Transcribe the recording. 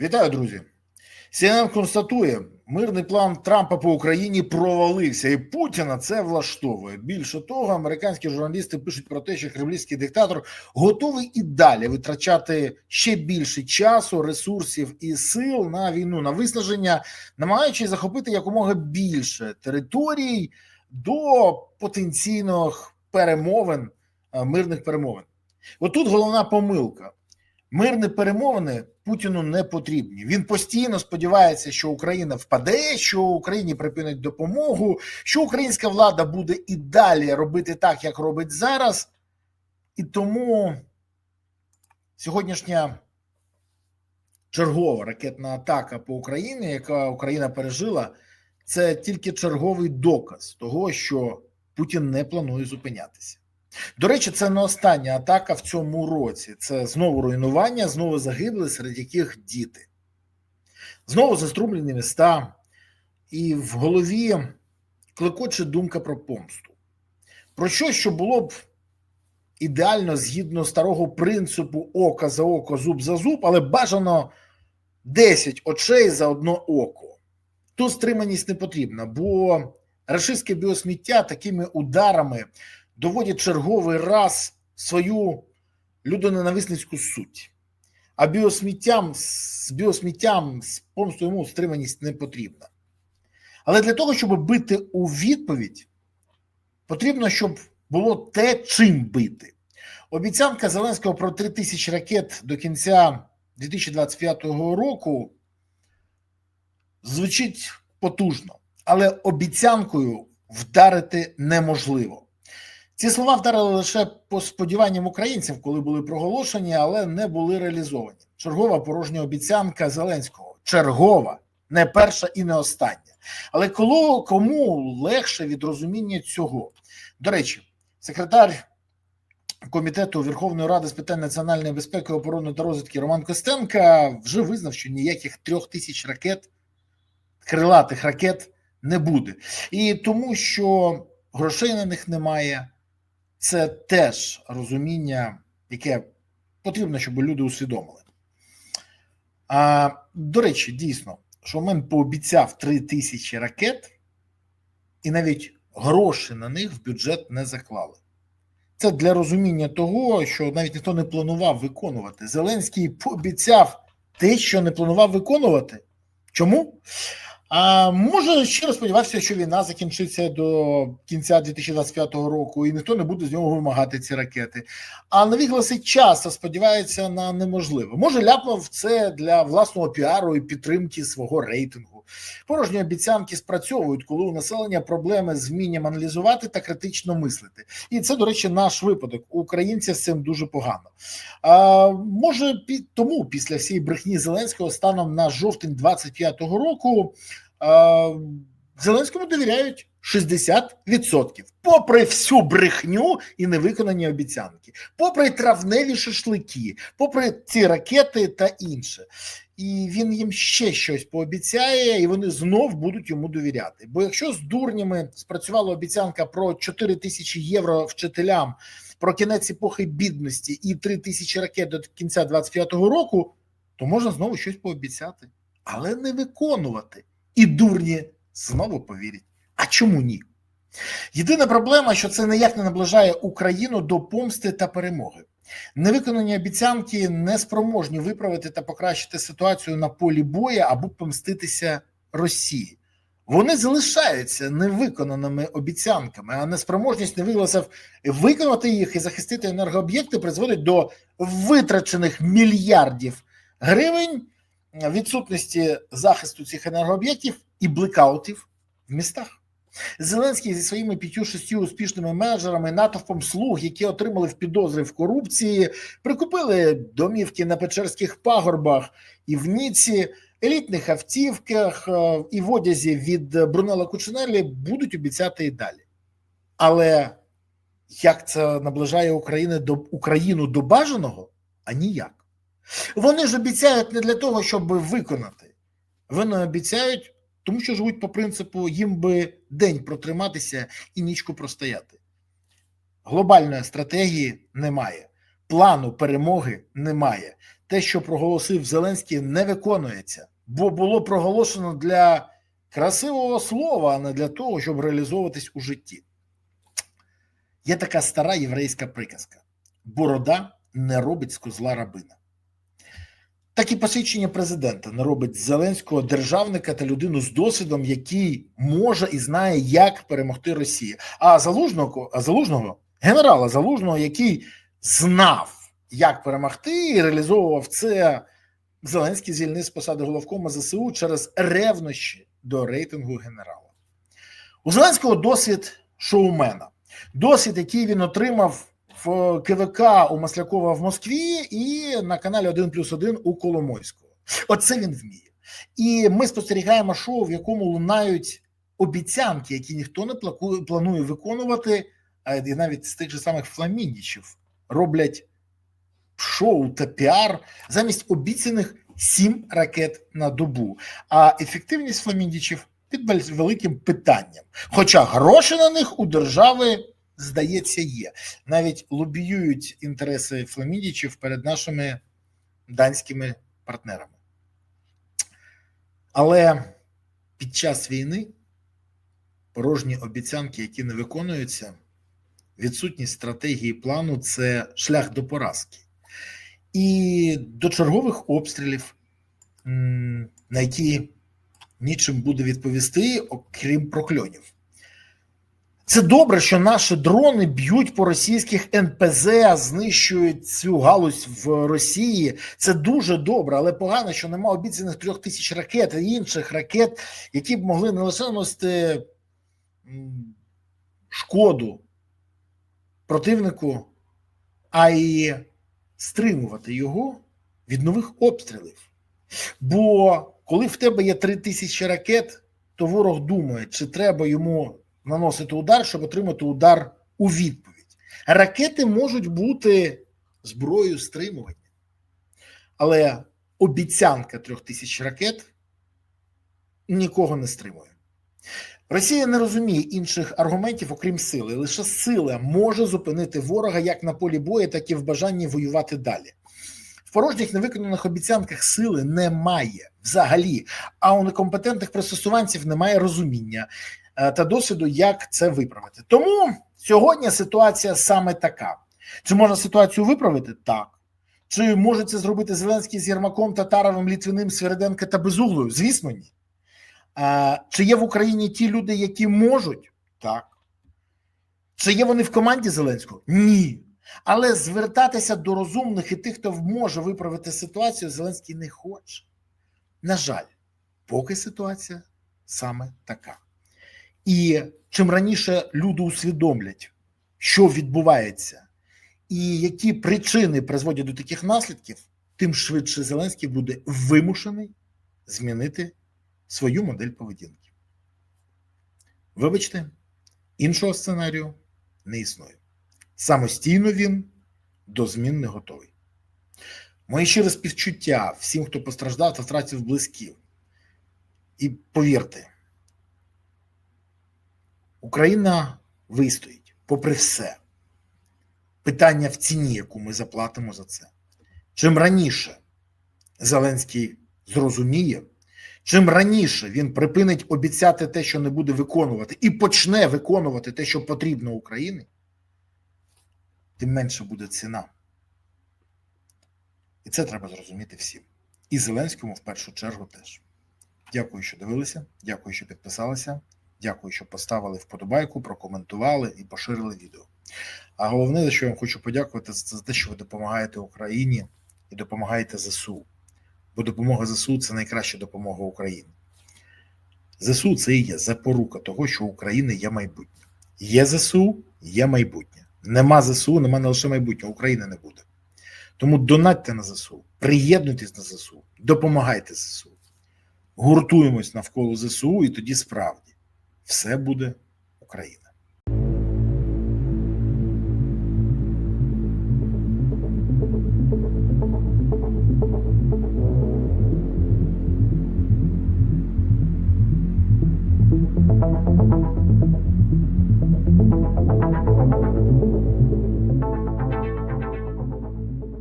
Вітаю, друзі. CNN констатує, мирний план Трампа по Україні провалився, і Путіна це влаштовує. Більше того, американські журналісти пишуть про те, що кремлівський диктатор готовий і далі витрачати ще більше часу, ресурсів і сил на війну, на виснаження, намагаючись захопити якомога більше територій до потенційних перемовин, е, мирних перемовин. Отут головна помилка. Мирні перемовини Путіну не потрібні. Він постійно сподівається, що Україна впаде, що Україні припинить допомогу, що українська влада буде і далі робити так, як робить зараз. І тому сьогоднішня чергова ракетна атака по Україні, яка Україна пережила, це тільки черговий доказ того, що Путін не планує зупинятися. До речі, це не остання атака в цьому році. Це знову руйнування, знову загибли, серед яких діти. Знову заструблені міста, і в голові клекоче думка про помсту. Про що, що було б ідеально згідно старого принципу ока за око, зуб за зуб, але бажано 10 очей за одно око. Тут стриманість не потрібна, бо рашистське біосміття такими ударами доводять черговий раз свою людоненависницьку суть. А біосміттям з біосміттям з помстою йому стриманість не потрібна. Але для того, щоб бити у відповідь, потрібно, щоб було те, чим бити. Обіцянка Зеленського про 3 тисячі ракет до кінця 2025 року звучить потужно, але обіцянкою вдарити неможливо. Ці слова вдарили лише по сподіванням українців, коли були проголошені, але не були реалізовані. Чергова порожня обіцянка Зеленського. Чергова, не перша і не остання. Але коли, кому легше від розуміння цього? До речі, секретар комітету Верховної Ради з питань національної безпеки, оборони та розвідки Роман Костенка вже визнав, що ніяких трьох тисяч ракет, крилатих ракет не буде. І тому, що грошей на них немає це теж розуміння, яке потрібно, щоб люди усвідомили. А, До речі, дійсно, Шомен пообіцяв 3 тисячі ракет, і навіть гроші на них в бюджет не заклали. Це для розуміння того, що навіть ніхто не планував виконувати. Зеленський пообіцяв те, що не планував виконувати. Чому? А може щиро сподівався, що війна закінчиться до кінця 2025 року, і ніхто не буде з нього вимагати ці ракети. А нові голоси часто сподіваються на неможливе. Може, ляпнув це для власного піару і підтримки свого рейтингу. Порожні обіцянки спрацьовують, коли у населення проблеми з вмінням аналізувати та критично мислити. І це, до речі, наш випадок. У з цим дуже погано. А, Може, тому після всієї брехні Зеленського станом на жовтень 25-го року. Зеленському довіряють 60%. попри всю брехню і невиконані обіцянки, попри травневі шашлики, попри ці ракети та інше. І він їм ще щось пообіцяє, і вони знов будуть йому довіряти. Бо якщо з дурнями спрацювала обіцянка про 4 тисячі євро вчителям, про кінець епохи бідності і 3 тисячі ракет до кінця 25-го року, то можна знову щось пообіцяти, але не виконувати і дурні знову повірять. А чому ні? Єдина проблема, що це ніяк не наближає Україну до помсти та перемоги. Невиконані обіцянки не спроможні виправити та покращити ситуацію на полі бою або помститися Росії. Вони залишаються невиконаними обіцянками, а неспроможність невиголосів виконати їх і захистити енергооб'єкти призводить до витрачених мільярдів гривень відсутності захисту цих енергооб'єктів і блекаутів в містах. Зеленський зі своїми п'ятю шістю успішними менеджерами, натовпом слуг, які отримали в підозри в корупції, прикупили домівки на Печерських пагорбах і в Ніці, елітних автівках е, і в одязі від Брунела Кучинелі будуть обіцяти і далі. Але як це наближає Україну до Україну до бажаного? А ніяк. Вони ж обіцяють не для того, щоб виконати. Вони обіцяють, тому що живуть по принципу їм би день протриматися і нічку простояти. Глобальної стратегії немає, плану перемоги немає. те, що проголосив Зеленський, не виконується, бо було проголошено для красивого слова, а не для того, щоб реалізовуватись у житті. Є така стара єврейська приказка: борода не робить з козла рабина. Так і посвідчення президента не робить Зеленського державника та людину з досвідом, який може і знає, як перемогти Росію. А залужного, залужного генерала залужного, який знав, як перемогти, і реалізовував це. Зеленський звільнив з посади головкома ЗСУ через ревнощі до рейтингу генерала. У Зеленського досвід шоумена, досвід, який він отримав в КВК у Маслякова в Москві і на каналі 1 плюс 1 у Коломойського. Оце він вміє. І ми спостерігаємо шоу, в якому лунають обіцянки, які ніхто не планує виконувати, і навіть з тих же самих фламіндічів роблять шоу та піар замість обіцяних сім ракет на добу. А ефективність фламіндічів під великим питанням. Хоча гроші на них у держави, здається, є. Навіть лобіюють інтереси фламіндічів перед нашими данськими партнерами. Але під час війни порожні обіцянки, які не виконуються, відсутність стратегії плану це шлях до поразки. І до чергових обстрілів, на які нічим буде відповісти, окрім прокльонів. Це добре, що наші дрони б'ють по російських НПЗ, знищують цю галузь в Росії. Це дуже добре, але погано, що нема обіцяних трьох тисяч ракет і інших ракет, які б могли не лише наносити шкоду противнику, а й стримувати його від нових обстрілів. Бо коли в тебе є три тисячі ракет, то ворог думає, чи треба йому наносити удар, щоб отримати удар у відповідь. Ракети можуть бути зброєю стримування, але обіцянка трьох тисяч ракет нікого не стримує. Росія не розуміє інших аргументів, окрім сили. Лише сила може зупинити ворога як на полі бою, так і в бажанні воювати далі. В порожніх невиконаних обіцянках сили немає взагалі, а у некомпетентних пристосуванців немає розуміння та досвіду, як це виправити. Тому сьогодні ситуація саме така: чи можна ситуацію виправити? Так. Чи може це зробити Зеленський з Єрмаком, Татаровим, Літвиним, Свириденко та Безуглою? Звісно, ні. А, чи є в Україні ті люди, які можуть? Так. Чи є вони в команді Зеленського? Ні. Але звертатися до розумних і тих, хто може виправити ситуацію, Зеленський не хоче. На жаль, поки ситуація саме така. І чим раніше люди усвідомлять, що відбувається, і які причини призводять до таких наслідків, тим швидше Зеленський буде вимушений змінити свою модель поведінки. Вибачте, іншого сценарію не існує. Самостійно він до змін не готовий. Мої щире співчуття всім, хто постраждав та втратив близьків. І повірте, Україна вистоїть, попри все. Питання в ціні, яку ми заплатимо за це. Чим раніше Зеленський зрозуміє, чим раніше він припинить обіцяти те, що не буде виконувати, і почне виконувати те, що потрібно Україні, тим менше буде ціна. І це треба зрозуміти всім. І Зеленському в першу чергу теж. Дякую, що дивилися. Дякую, що підписалися. Дякую, що поставили вподобайку, прокоментували і поширили відео. А головне, за що я вам хочу подякувати, за те, що ви допомагаєте Україні і допомагаєте ЗСУ. Бо допомога ЗСУ це найкраща допомога Україні. ЗСУ це і є запорука того, що України є майбутнє. Є ЗСУ, є майбутнє. Нема ЗСУ, нема не лише майбутнього, України не буде. Тому донатьте на ЗСУ, приєднуйтесь на ЗСУ, допомагайте ЗСУ. Гуртуємось навколо ЗСУ, і тоді справді все буде Україна.